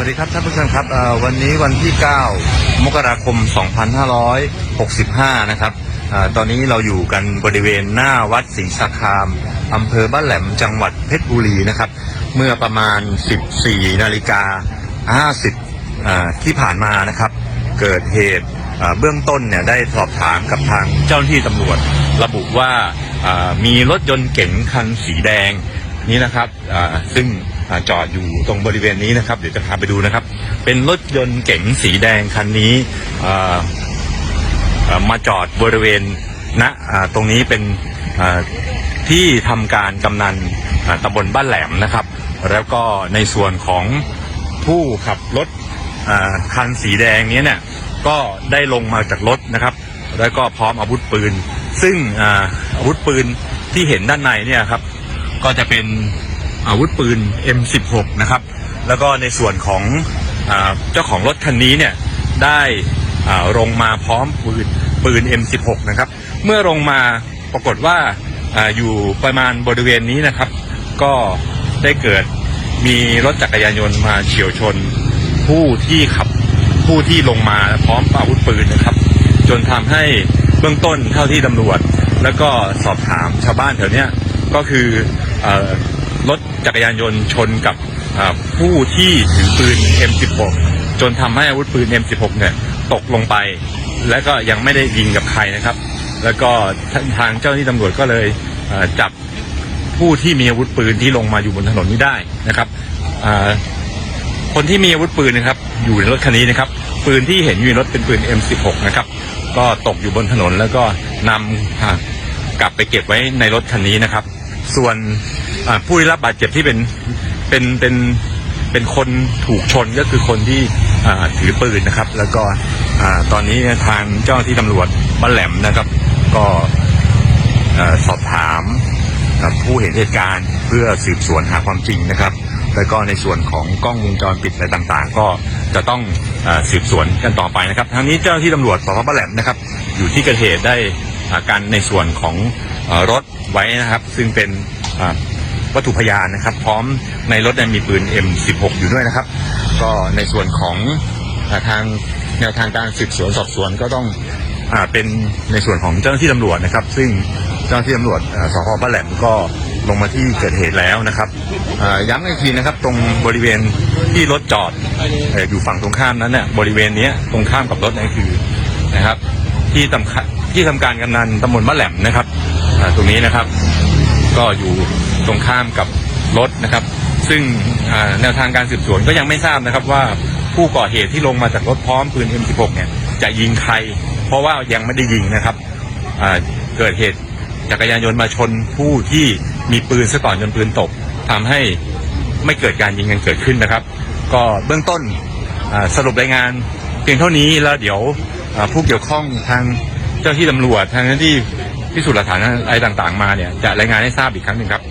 วัสดีครับท่านผู้ชมครับวันนี้วันที่ 9 มกราคม 2565 นะครับอตอนนี้เราอยู่กันบริเวณหน้าวัดสิงสาคามอำเภอบ้านแหลมจังหวัดเพชรบุรีนะครับ เมื่อประมาณ 14 นาฬิกา 50 ที่ผ่านมานะครับ เกิดเหตุเบื้องต้นเนี่ยได้สอบถามกับทางเจ้าหน้าที่ตำรวจ ระบุว่ามีรถยนต์เก๋งคันสีแดงนี้นะครับซึ่ง จอดอยู่ตรงบริเวณนี้นะครับ เดี๋ยวจะพาไปดูนะครับ เป็นรถยนต์เก๋งสีแดงคันนี้มาจอดบริเวณณอ่าตรงนี้เป็นที่ทำการกำนันตำบลบ้านแหลมนะครับ แล้วก็ในส่วนของผู้ขับรถคันสีแดงนี้เนี่ยก็ได้ลงมาจากรถนะครับ แล้วก็พร้อมอาวุธปืน ซึ่งออาวุธปืนที่เห็นด้านในเนี่ยครับ ก็จะเป็น อาวุธปืน M16 นะครับ แล้วก็ในส่วนของอเจ้าของรถคันนี้เนี่ยได้ลงมาพร้อมปืนปืน M16 นะครับ เมื่อลงมาปรากฏว่าออยู่ประมาณบริเวณนี้นะครับ ก็ได้เกิดมีรถจักรยานยนต์มาเฉียวชน ผู้ที่ขับผู้ที่ลงมาพร้อมอาวุธปืนนะครับ จนทำให้เบื้องต้นเท่าที่ตำรวจ แล้วก็สอบถามชาวบ้านแถวเนี้ยก็คืออ รถจักรยานยนต์ชนกับผู้ที่ถือปืน M16 จนทำให้อาวุธปืน M16 เนี่ยตกลงไป และก็ยังไม่ได้ยิงกับใครนะครับ แล้วก็ทางเจ้าหน้าที่ตำรวจก็เลยจับผู้ที่มีอาวุธปืนที่ลงมาอยู่บนถนนนี้ได้นะครับคนที่มีอาวุธปืนนะครับ อยู่ในรถคันนี้นะครับ ปืนที่เห็นอยู่ในรถเป็นปืน M16 นะครับ ก็ตกอยู่บนถนนแล้วก็นำกลับไปเก็บไว้ในรถคันนี้นะครับ ส่วน ผู้ได้รับบาดเจ็บที่เป็นเป็นเป็นเป็นคนถูกชนก็คือคนที่ถือปืนนะครับ แล้วก็ตอนนี้ทางเจ้าหน้าที่ตำรวจบ้านแหลมนะครับ ก็สอบถามผู้เห็นเหตุการณ์เพื่อสืบสวนหาความจริงนะครับ แล้วก็ในส่วนของกล้องวงจรปิดอะไรต่างๆ ก็จะต้องอสืบสวนกันต่อไปนะครับทางนี้เจ้าหน้าที่ตำรวจสพบ้านแหลมนะครับ อยู่ที่เกิดเหตุได้การในส่วนของอรถไว้นะครับ ซึ่งเป็น วัตถุพยานนะครับ พร้อมในรถเนี่ยมีปืน M16 อยู่ด้วยนะครับ ก็ในส่วนของอทางแนวทางการสืบสวนสอบสวนก็ต้องอเป็นในส่วนของเจ้าหน้าที่ตำรวจนะครับ ซึ่งเจ้าหน้าที่ตำรวจสพบ้านแหลมก็ลงมาที่เกิดเหตุแล้วนะครับย้ำอีกทีนะครับ ตรงบริเวณที่รถจอดออยู่ฝั่งตรงข้ามนั้นเนี่ยบริเวณนี้ตรงข้ามกับรถนั่นคือนะครับ ที่ทำที่ทำการกำนันตำบลบ้านแหลมนะครับตรงนี้นะครับ ก็อยู่ตรงข้ามกับรถนะครับ ซึ่งแนวทางการสืบสวนก็ยังไม่ทราบนะครับว่าผู้ก่อเหตุที่ลงมาจากรถพร้อมปืน M16 เนี่ยจะยิงใคร เพราะว่ายังไม่ได้ยิงนะครับเกิดเหตุจักรยานยนต์มาชนผู้ที่มีปืนซะก่อนจนปืนตกทำให้ไม่เกิดการยิงกันเกิดขึ้นนะครับ ก็เบื้องต้นสรุปรายงานเพียงเท่านี้แล้วเดี๋ยวผู้เกี่ยวข้องทางเจ้าที่ตำรวจทางเจ้าหน้าที่ พิสูจน์หลักฐานอะไรต่างๆมาเนี่ยจะรายงานให้ทราบอีกครั้งหนึ่งครับ